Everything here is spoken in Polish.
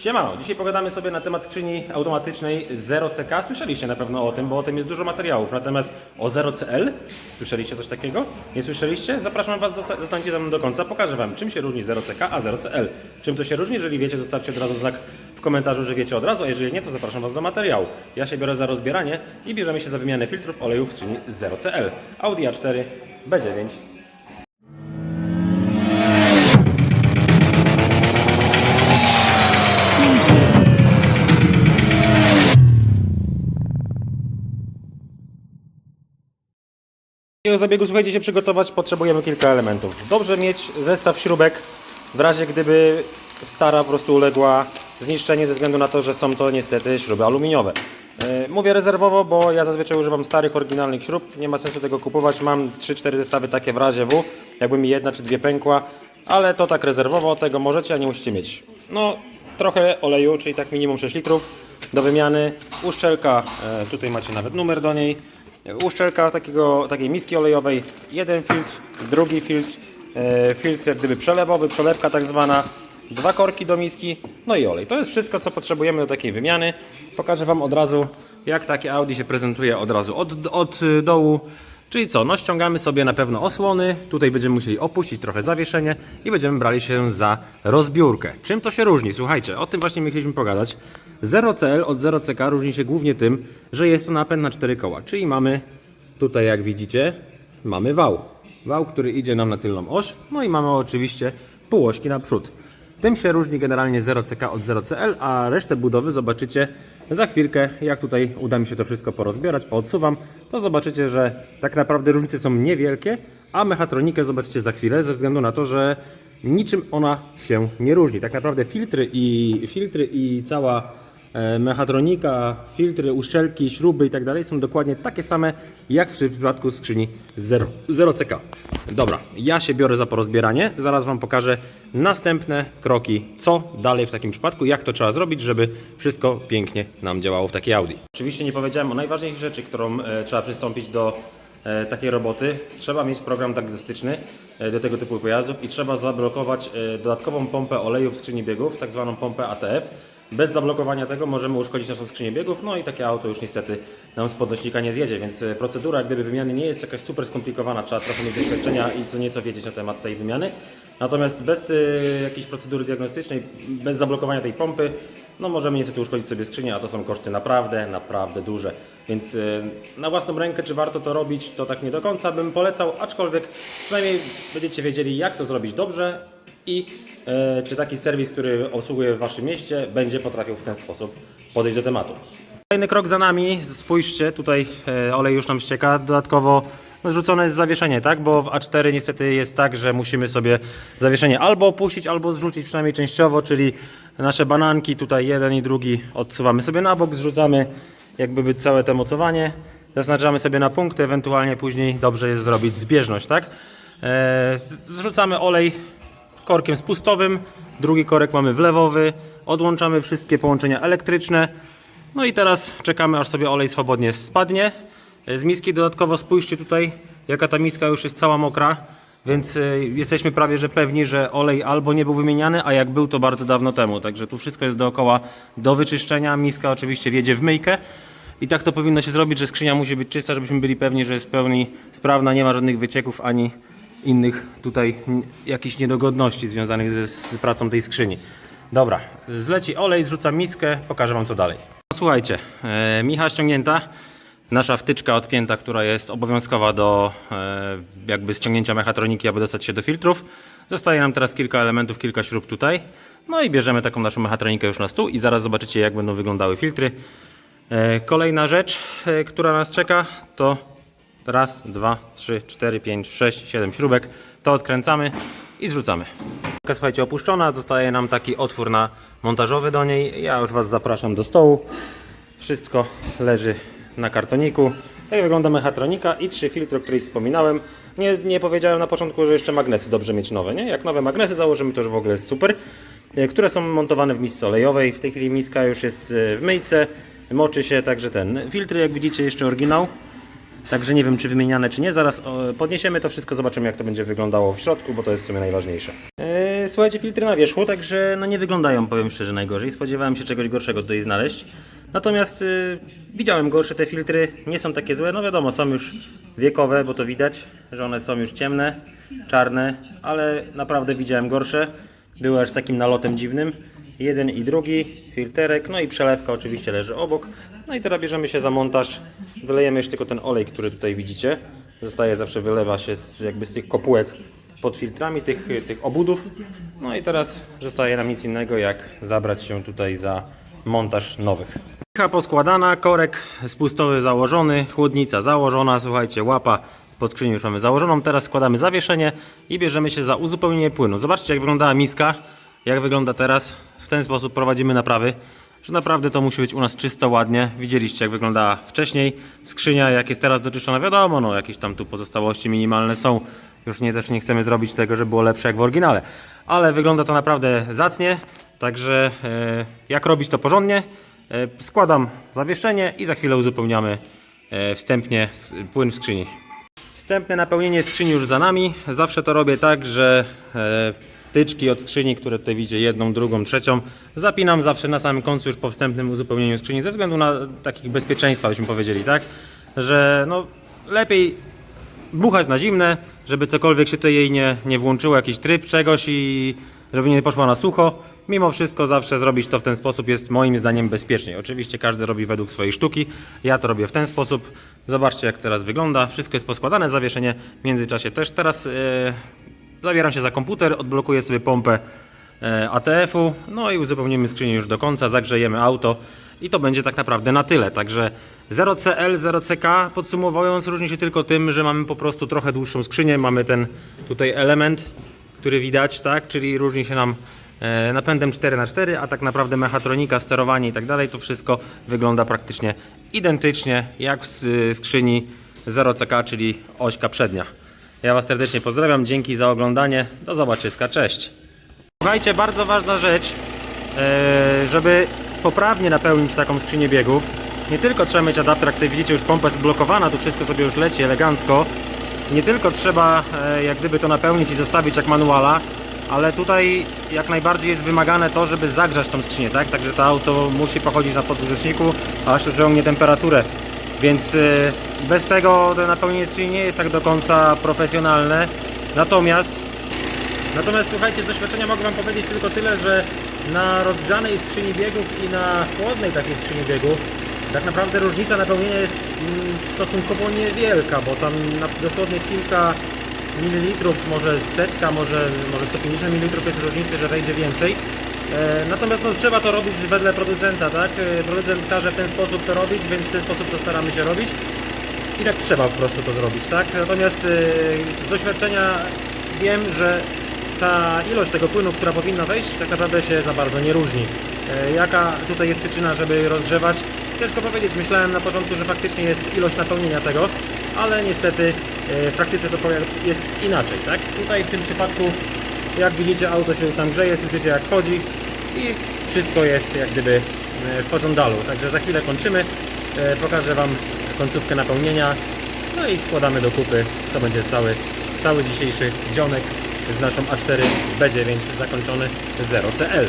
Siemano, dzisiaj pogadamy sobie na temat skrzyni automatycznej 0CK. Słyszeliście na pewno o tym, bo o tym jest dużo materiałów. Natomiast o 0CL, słyszeliście coś takiego? Nie słyszeliście? Zapraszam Was, do- zostańcie ze mną do końca. Pokażę Wam, czym się różni 0CK a 0CL. Czym to się różni? Jeżeli wiecie, zostawcie od razu znak w komentarzu, że wiecie od razu, a jeżeli nie, to zapraszam Was do materiału. Ja się biorę za rozbieranie i bierzemy się za wymianę filtrów olejów w skrzyni 0CL. Audi A4, B9, takiego zabiegu, słuchajcie, się przygotować, potrzebujemy kilka elementów. Dobrze mieć zestaw śrubek, w razie gdyby stara po prostu uległa zniszczeniu ze względu na to, że są to niestety śruby aluminiowe. E, Mówię rezerwowo, bo ja zazwyczaj używam starych, oryginalnych śrub. Nie ma sensu tego kupować. Mam z 3-4 zestawy takie w razie W, jakby mi jedna czy dwie pękła, ale to tak rezerwowo, tego możecie, a nie musicie mieć. No, trochę oleju, czyli tak minimum 6 litrów do wymiany. Uszczelka, e, tutaj macie nawet numer do niej. Uszczelka takiego, takiej miski olejowej, jeden filtr, drugi filtr, e, filtr jak gdyby przelewowy, przelewka tak zwana, dwa korki do miski, no i olej. To jest wszystko, co potrzebujemy do takiej wymiany. Pokażę Wam od razu, jak takie Audi się prezentuje od razu od, od y, dołu. Czyli co, no ściągamy sobie na pewno osłony, tutaj będziemy musieli opuścić trochę zawieszenie i będziemy brali się za rozbiórkę. Czym to się różni? Słuchajcie, o tym właśnie my chcieliśmy pogadać. 0CL od 0CK różni się głównie tym, że jest to napęd na 4 koła, czyli mamy tutaj jak widzicie, mamy wał. Wał, który idzie nam na tylną oś, no i mamy oczywiście półośki na przód. Tym się różni generalnie 0CK od 0CL, a resztę budowy zobaczycie za chwilkę. Jak tutaj uda mi się to wszystko porozbierać, poodsuwam, to zobaczycie, że tak naprawdę różnice są niewielkie, a mechatronikę zobaczycie za chwilę, ze względu na to, że niczym ona się nie różni. Tak naprawdę filtry i, filtry i cała mechatronika, filtry, uszczelki, śruby i tak dalej są dokładnie takie same jak w przypadku skrzyni 0, 0CK. Dobra, ja się biorę za porozbieranie. Zaraz Wam pokażę następne kroki, co dalej w takim przypadku, jak to trzeba zrobić, żeby wszystko pięknie nam działało w takiej Audi. Oczywiście nie powiedziałem o najważniejszej rzeczy, którą e, trzeba przystąpić do e, takiej roboty. Trzeba mieć program diagnostyczny e, do tego typu pojazdów i trzeba zablokować e, dodatkową pompę oleju w skrzyni biegów, tak zwaną pompę ATF. Bez zablokowania tego możemy uszkodzić naszą skrzynię biegów, no i takie auto już niestety nam z podnośnika nie zjedzie, więc e, procedura jak gdyby wymiany nie jest jakaś super skomplikowana, trzeba trochę mieć doświadczenia i co nieco wiedzieć na temat tej wymiany. Natomiast bez y, jakiejś procedury diagnostycznej, bez zablokowania tej pompy, no możemy niestety uszkodzić sobie skrzynię, a to są koszty naprawdę, naprawdę duże. Więc y, na własną rękę, czy warto to robić, to tak nie do końca bym polecał, aczkolwiek przynajmniej będziecie wiedzieli, jak to zrobić dobrze i e, czy taki serwis, który obsługuje w Waszym mieście, będzie potrafił w ten sposób podejść do tematu. Kolejny krok za nami, spójrzcie, tutaj e, olej już nam ścieka, dodatkowo no, zrzucone jest zawieszenie, tak? Bo w A4 niestety jest tak, że musimy sobie zawieszenie albo opuścić, albo zrzucić przynajmniej częściowo, czyli nasze bananki, tutaj jeden i drugi odsuwamy sobie na bok, zrzucamy jakby by całe to mocowanie, zaznaczamy sobie na punkty, ewentualnie później dobrze jest zrobić zbieżność, tak? E, zrzucamy olej korkiem spustowym, drugi korek mamy wlewowy, odłączamy wszystkie połączenia elektryczne, no i teraz czekamy aż sobie olej swobodnie spadnie. E, Z miski dodatkowo spójrzcie tutaj, jaka ta miska już jest cała mokra, więc e, jesteśmy prawie że pewni, że olej albo nie był wymieniany, a jak był to bardzo dawno temu. Także tu wszystko jest dookoła do wyczyszczenia. Miska oczywiście wjedzie w myjkę. I tak to powinno się zrobić, że skrzynia musi być czysta, żebyśmy byli pewni, że jest w pełni sprawna, nie ma żadnych wycieków ani innych tutaj jakichś niedogodności związanych ze, z pracą tej skrzyni. Dobra, zleci olej, zrzucam miskę, pokażę Wam co dalej. Słuchajcie, e, micha ściągnięta, nasza wtyczka odpięta, która jest obowiązkowa do e, jakby ściągnięcia mechatroniki, aby dostać się do filtrów. Zostaje nam teraz kilka elementów, kilka śrub tutaj. No i bierzemy taką naszą mechatronikę już na stół i zaraz zobaczycie jak będą wyglądały filtry. E, Kolejna rzecz, e, która nas czeka, to raz, dwa, trzy, cztery, pięć, sześć, siedem śrubek. To odkręcamy i zrzucamy. Słuchajcie, opuszczona, zostaje nam taki otwór na montażowy do niej. Ja już Was zapraszam do stołu. Wszystko leży na kartoniku. Tak wygląda mechatronika i trzy filtry, o których wspominałem. Nie, nie powiedziałem na początku, że jeszcze magnesy dobrze mieć nowe. Nie? Jak nowe magnesy założymy, to już w ogóle jest super. E, Które są montowane w misce olejowej. W tej chwili miska już jest e, w myjce. Moczy się, także ten. Filtry, jak widzicie, jeszcze oryginał. Także nie wiem, czy wymieniane, czy nie. Zaraz podniesiemy to wszystko, zobaczymy, jak to będzie wyglądało w środku, bo to jest w sumie najważniejsze. Yy, Słuchajcie, filtry na wierzchu, także no nie wyglądają, powiem szczerze, najgorzej. Spodziewałem się czegoś gorszego tutaj znaleźć. Natomiast y, widziałem gorsze te filtry, nie są takie złe. No wiadomo, są już wiekowe, bo to widać, że one są już ciemne, czarne, ale naprawdę widziałem gorsze. Były aż takim nalotem dziwnym. Jeden i drugi, filterek, no i przelewka oczywiście leży obok. No i teraz bierzemy się za montaż. Wylejemy już tylko ten olej, który tutaj widzicie. Zostaje zawsze, wylewa się z, jakby z tych kopułek pod filtrami tych, tych obudów. No i teraz zostaje nam nic innego jak zabrać się tutaj za montaż nowych. Krycha poskładana, korek spustowy założony, chłodnica założona, słuchajcie, łapa pod skrzynią już mamy założoną. Teraz składamy zawieszenie i bierzemy się za uzupełnienie płynu. Zobaczcie jak wyglądała miska, jak wygląda teraz. W ten sposób prowadzimy naprawy że naprawdę to musi być u nas czysto, ładnie. Widzieliście jak wyglądała wcześniej skrzynia, jak jest teraz doczyszczona, wiadomo, no jakieś tam tu pozostałości minimalne są. Już nie, też nie chcemy zrobić tego, żeby było lepsze jak w oryginale. Ale wygląda to naprawdę zacnie, także e, jak robić to porządnie, e, składam zawieszenie i za chwilę uzupełniamy e, wstępnie płyn w skrzyni. Wstępne napełnienie skrzyni już za nami. Zawsze to robię tak, że e, wtyczki od skrzyni, które tutaj widzicie, jedną, drugą, trzecią, zapinam zawsze na samym końcu już po wstępnym uzupełnieniu skrzyni, ze względu na takich bezpieczeństwa, byśmy powiedzieli, tak? Że no lepiej buchać na zimne, żeby cokolwiek się tutaj jej nie, nie włączyło, jakiś tryb czegoś i żeby nie poszła na sucho. Mimo wszystko zawsze zrobić to w ten sposób jest moim zdaniem bezpieczniej. Oczywiście każdy robi według swojej sztuki. Ja to robię w ten sposób. Zobaczcie jak teraz wygląda. Wszystko jest poskładane, zawieszenie w międzyczasie też. Teraz e, zabieram się za komputer, odblokuję sobie pompę e, ATF-u, no i uzupełnimy skrzynię już do końca, zagrzejemy auto i to będzie tak naprawdę na tyle. Także 0CL, 0CK podsumowując różni się tylko tym, że mamy po prostu trochę dłuższą skrzynię, mamy ten tutaj element, który widać, tak, czyli różni się nam napędem 4x4, a tak naprawdę mechatronika, sterowanie i tak dalej, to wszystko wygląda praktycznie identycznie jak w s- skrzyni 0CK, czyli ośka przednia. Ja Was serdecznie pozdrawiam, dzięki za oglądanie, do zobaczyska, cześć! Słuchajcie, bardzo ważna rzecz, e, żeby poprawnie napełnić taką skrzynię biegów. Nie tylko trzeba mieć adapter, jak tutaj widzicie już pompa jest zblokowana, tu wszystko sobie już leci elegancko. Nie tylko trzeba e, jak gdyby to napełnić i zostawić jak manuala, ale tutaj jak najbardziej jest wymagane to, żeby zagrzać tą skrzynię, tak? Także to auto musi pochodzić na podgrzeczniku, aż osiągnie temperaturę. Więc e, bez tego to napełnienie skrzyni nie jest tak do końca profesjonalne. Natomiast Natomiast słuchajcie, z doświadczenia mogę Wam powiedzieć tylko tyle, że na rozgrzanej skrzyni biegów i na chłodnej takiej skrzyni biegów tak naprawdę różnica napełnienia jest mm, stosunkowo niewielka, bo tam dosłownie kilka mililitrów, może setka, może, może 150 mililitrów jest różnicy, że wejdzie więcej. E, natomiast no, trzeba to robić wedle producenta, tak? E, Producent każe w ten sposób to robić, więc w ten sposób to staramy się robić. I tak trzeba po prostu to zrobić, tak? Natomiast yy, z doświadczenia wiem, że ta ilość tego płynu, która powinna wejść, tak naprawdę się za bardzo nie różni. Jaka tutaj jest przyczyna, żeby rozgrzewać? Ciężko powiedzieć. Myślałem na początku, że faktycznie jest ilość napełnienia tego, ale niestety w praktyce to jest inaczej, tak? Tutaj w tym przypadku, jak widzicie, auto się już tam grzeje, słyszycie jak chodzi i wszystko jest jak gdyby yy, w pożądalu. Także za chwilę kończymy. Yy, Pokażę Wam końcówkę napełnienia. No i składamy do kupy. To będzie cały, cały dzisiejszy dzionek z naszą A4 B9 zakończony 0CL.